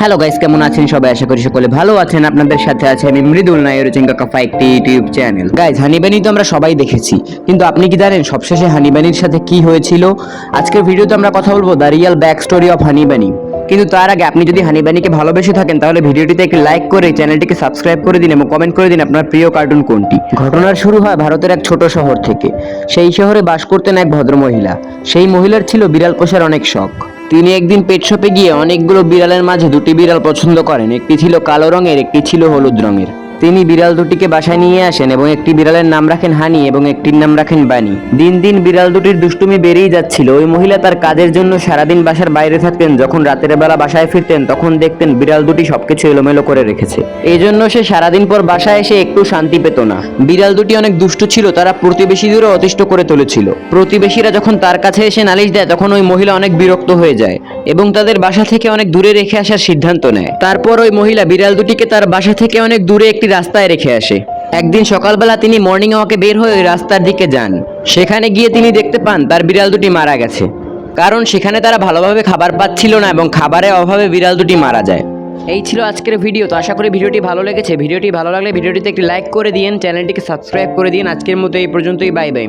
Hello guys কেমন আছেন সবাই? আশা করি সকলে ভালো আছেন। আপনাদের সাথে আছে আমি মৃদুল নাইর চিঙ্কা কাফা একটি ইউটিউব চ্যানেল। গাইস হানিবানি তো আমরা সবাই দেখেছি। কিন্তু আপনি কি জানেন সবশেষে হানিবানির সাথে কি হয়েছিল? আজকের ভিডিওতে আমরা কথা বলব the real back story of Honey Bunny কিন্তু তার আগে আপনি যদি হানিবানিকে ভালোবেসে থাকেন, তাহলে ভিডিওটিতে একটি লাইক করে চ্যানেলটিকে সাবস্ক্রাইব করে দিন এবং কমেন্ট করে দিন আপনার প্রিয় কার্টুন কোনটি। ঘটনার শুরু হয় ভারতের এক ছোট শহর থেকে। সেই শহরে বাস করতেন এক ভদ্রমহিলা। সেই মহিলার ছিল বিড়াল পোষার অনেক শখ। তিনি একদিন পেট শপে গিয়ে অনেকগুলো বিড়ালের মাঝে দুটি বিড়াল পছন্দ করেন। একটি ছিল কালো রঙের, একটি ছিল হলুদ রঙের। তিনি বিড়াল দুটিকে বাসায় নিয়ে আসেন এবং একটি বিড়ালের নাম রাখেন হানি এবং একটির নাম রাখেন বানি। দিন দিন বিড়াল দুটির দুষ্টুমি বেড়েই যাচ্ছিল। ওই মহিলা তার কাজের জন্য সারাদিন বাসার বাইরে থাকতেন। যখন রাতের বেলা বাসায় ফিরতেন, তখন দেখতেন বিড়াল দুটি সবকিছু এলোমেলো করে রেখেছে। এই জন্য সে সারাদিন পর বাসায় এসে একটু শান্তি পেত না। বিড়াল দুটি অনেক দুষ্ট ছিল, তারা প্রতিবেশীদেরও অতিষ্ঠ করে তুলেছিল। প্রতিবেশীরা যখন তার কাছে এসে নালিশ দেয়, তখন ওই মহিলা অনেক বিরক্ত হয়ে যায় এবং তাদের বাসা থেকে অনেক দূরে রেখে আসার সিদ্ধান্ত নেয়। তারপর ওই মহিলা বিড়াল দুটিকে তার বাসা থেকে অনেক দূরে একটি রাস্তায় রেখে আসে। একদিন সকালবেলা তিনি মর্নিং ওয়াকে বের হয়ে রাস্তার দিকে যান। সেখানে গিয়ে তিনি দেখতে পান, তার বিড়াল দুটি মারা গেছে। কারণ সেখানে তারা ভালোভাবে খাবার পাচ্ছিল না এবং খাবারের অভাবে বিড়াল দুটি মারা যায়। এই ছিল আজকের ভিডিও তো আশা করি ভিডিওটি ভালো লেগেছে। ভিডিওটি ভালো লাগলে ভিডিওটিতে একটি লাইক করে দিন চ্যানেলটিকে সাবস্ক্রাইব করে দিন আজকের মতো এই পর্যন্তই। Bye bye